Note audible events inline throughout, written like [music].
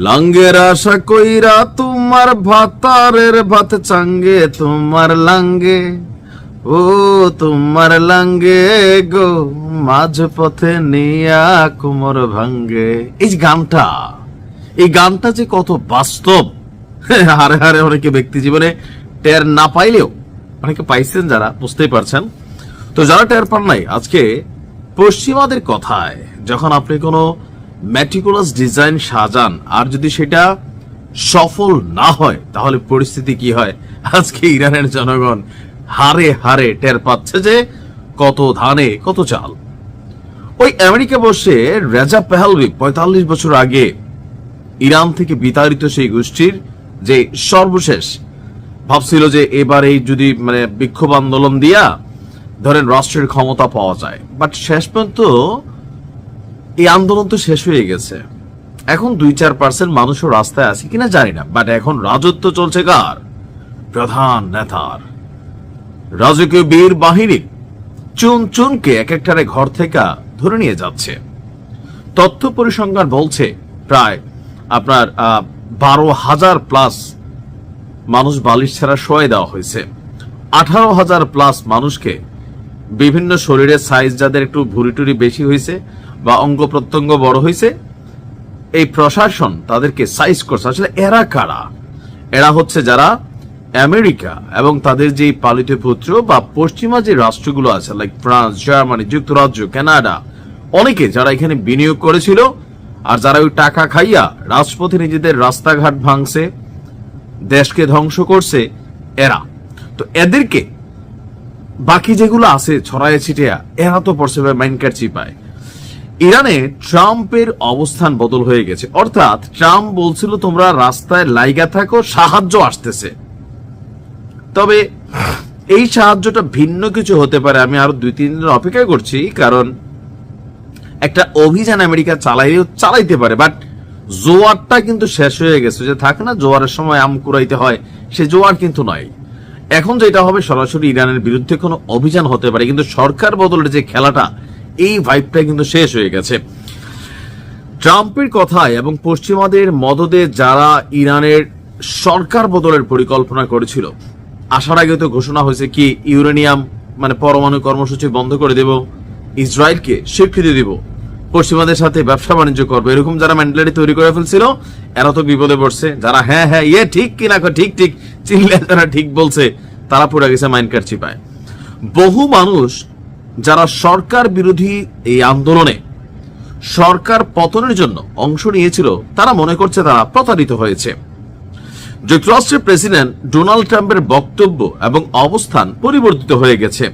লাঙ্গের আশা কইরা তোমার ভাতারের ভাত চাঙ্গে, তোমার লাঙ্গে। ও তোমার লাঙ্গে গো, মাঝ পথে নিয়া কুমোর ভাঙ্গে। এই গানটা এই গানটা যে কত বাস্তব। [laughs] হারে হারে অনেকে ব্যক্তি জীবনে টের না পাইলেও অনেকে পাইছেন যারা, বুঝতেই পারছেন। তো যারা টের পান নাই, আজকে পশ্চিমাদের কথায়, যখন আপনি কোনো ম্যাটিকুলাস ডিজাইন সাজান। আর যদি সেটা সফল না হয়, তাহলে পরিস্থিতি কি হয়? আজকে ইরানের জনগণ হারে হারে টের পাচ্ছে যে কত ধানে, কত চাল। ওই আমেরিকা বসে রেজা পেহালভি পঁয়তাল্লিশ বছর আগে ইরান থেকে বিতাড়িত সেই গোষ্ঠীর যে সর্বশেষ, ভাবছিল যে এবার এই যদি মানে বিক্ষোভ আন্দোলন দিয়া ধরেন রাষ্ট্রের ক্ষমতা পাওয়া যায়। বাট শেষ পর্যন্ত এই আন্দোলন তো শেষ হয়ে গেছে। এখন দুই চার পার্সেন্ট মানুষও রাস্তায় আছে কিনা জানি না বাট এখন রাজত্ব চলছে কার? প্রধান নেতার। রাজকীয় বীর বাহিনী চুন চুনকে এক একটারে ঘর থেকে ধরে নিয়ে যাচ্ছে। তথ্য পরিসংখ্যান বলছে প্রায় আপনার বারো হাজার প্লাস মানুষ বালিশ ছাড়া শোয়াই দেওয়া হয়েছে। আঠারো হাজার প্লাস মানুষকে বিভিন্ন শরীরের সাইজ যাদের একটু টুরি বেশি হয়েছে বা অঙ্গ প্রত্যঙ্গ বড় হয়েছে এই প্রশাসন তাদেরকে সাইজ করছে। আসলে এরা কারা? এরা হচ্ছে যারা আমেরিকা এবং তাদের যে পালিত পুত্র বা পশ্চিমা যে রাষ্ট্রগুলো আছে লাইক ফ্রান্স, জার্মানি, যুক্তরাজ্য, কানাডা, অনেকে যারা এখানে বিনিয়োগ করেছিল আর যারা ওই টাকা খাইয়া রাজপথে নিজেদের রাস্তাঘাট ভাঙছে, দেশকে ধ্বংস করছে, এরা। তো এদেরকে বাকি যেগুলো আছে, ছড়ায় ছিটিয়া, এরা তো পড়ছে মাইনকার চিপায়। ইরানে ট্রাম্পের অবস্থান বদল হয়ে গেছে। অর্থাৎ ট্রাম্প বলছিল, তোমরা রাস্তায় লাইগা থাকো, সাহায্য আসতেছে। তবে এই সাহায্যটা ভিন্ন কিছু হতে পারে, আমি আরও দুই, তিন দিন অপেক্ষা করছি, কারণ একটা অভিযান আমেরিকা চালাইলেও চালাইতে পারে, বাট জোয়ারটা কিন্তু শেষ হয়ে গেছে। যে থাকে না, জোয়ারের সময় আম কুড়াইতে হয়, সে জোয়ার কিন্তু নয়। এখন যেটা হবে, সরাসরি ইরানের বিরুদ্ধে কোনো অভিযান হতে পারে, কিন্তু সরকার বদলের যে খেলাটা, এই ভাইবটা কিন্তু শেষ হয়ে গেছে। ট্রাম্পের কথায় এবং পশ্চিমাদের মদদে যারা ইরানের সরকার বদলের পরিকল্পনা করেছিল, আসার আগে তো ঘোষণা হয়েছে কি, ইউরেনিয়াম মানে পরমাণু কর্মসূচি বন্ধ করে দেব, ইসরায়েলকে স্বীকৃতি দিব। পশ্চিমাদের সাথে ব্যবসা বাণিজ্য করবে। এরকম যারা মেন্টালিটি তৈরি করে ফেলছিল, এরা তো বিপদে পড়ছে। যারা হ্যাঁ হ্যাঁ ইয়ে ঠিক কিনা ঠিক ঠিক, চিনলে যারা ঠিক বলছে। তারা পড়ে গেছে মাইনকার চিপায় বহু মানুষ যারা সরকার বিরোধী এই আন্দোলনে সরকার পতনের জন্য অংশ নিয়েছিল, তারা মনে করছে তারা প্রতারিত হয়েছে। যুক্তরাষ্ট্রের প্রেসিডেন্ট ডোনাল্ড ট্রাম্পের বক্তব্য এবং অবস্থান পরিবর্তিত হয়ে গেছে।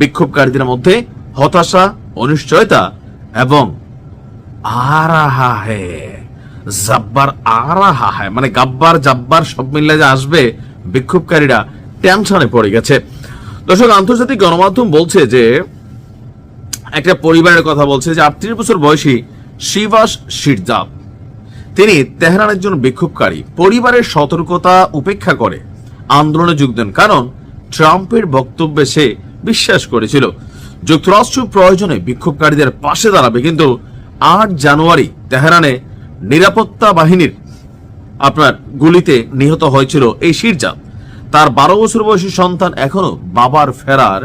বিক্ষোভকারীদের মধ্যে হতাশা, অনিশ্চয়তা এবং আরাহা হে জাব্বার আরাহা হে মানে গাব্বার, জাব্বার সব মিলে যে আসবে, বিক্ষোভকারীরা টেনশনে পড়ে গেছে। দর্শক, আন্তর্জাতিক গণমাধ্যম বলছে যে, একটা পরিবারের কথা বলছে যে, আটত্রিশ বছর বয়সী শিবাস শিরজাব তিনি তেহরানের একজন বিক্ষোভকারী। পরিবারের সতর্কতা উপেক্ষা করে আন্দোলনে যোগ দেন। কারণ, ট্রাম্পের বক্তব্যে সে বিশ্বাস করেছিল। যুক্তরাষ্ট্র প্রয়োজনে বিক্ষোভকারীদের পাশে দাঁড়াবে, কিন্তু আট জানুয়ারি তেহরানে নিরাপত্তা বাহিনীর আপনার গুলিতে নিহত হয়েছিল এই শিরজাদ তার বারো বছর বয়সী সন্তান এখনও বাবার ফেরার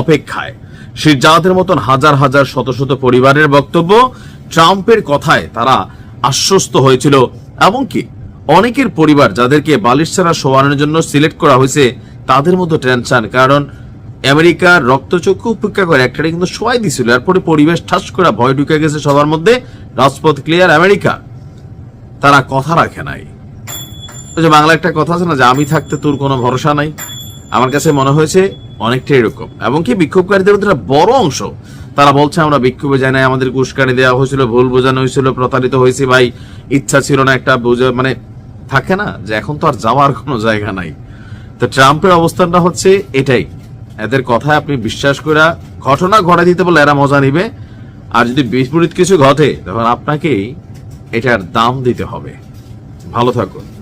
অপেক্ষায়। শিরজাদের মতন হাজার হাজার শত শত পরিবারের বক্তব্য, ট্রাম্পের কথায় তারা আশ্বস্ত হয়েছিল, এমনকি অনেকের পরিবার যাদেরকে বালিশ ছাড়া শোয়ানোর জন্য সিলেক্ট করা হয়েছে, তাদের মধ্যে টেনশন, কারণ আমেরিকার রক্তচক্ষু উপেক্ষা করে। একটা কিন্তু শোয়াই দিছিল। এরপরে পরিবেশ ঠাস করে ভয় ঢুকে গেছে সবার মধ্যে। রাজপথ ক্লিয়ার আমেরিকা। তারা কথা রাখে নাই। ওই যে বাংলা একটা কথা আছে না, যে আমি থাকতে তোর কোনো ভরসা নাই। আমার কাছে মনে হয়েছে অনেকটা এরকম। এবং কি বিক্ষোভকারীদের মধ্যে একটা বড় অংশ, তারা বলছে, আমরা বিক্ষোভে যাই নাই। আমাদের উস্কানি দেওয়া হয়েছিল, ভুল বোঝানো হয়েছিল, প্রতারিত হয়েছে ভাই। ইচ্ছা ছিল না একটা বোঝা মানে থাকে না, যে এখন তো আর যাওয়ার কোনো জায়গা নাই। তো ট্রাম্পের অবস্থানটা হচ্ছে এটাই। এদের কথায় আপনি বিশ্বাস করে ঘটনা ঘটা দিতে বলে এরা মজা নিবে। আর যদি বিপরীত কিছু ঘটে, তখন আপনাকেই এটার দাম দিতে হবে। ভালো থাকুন।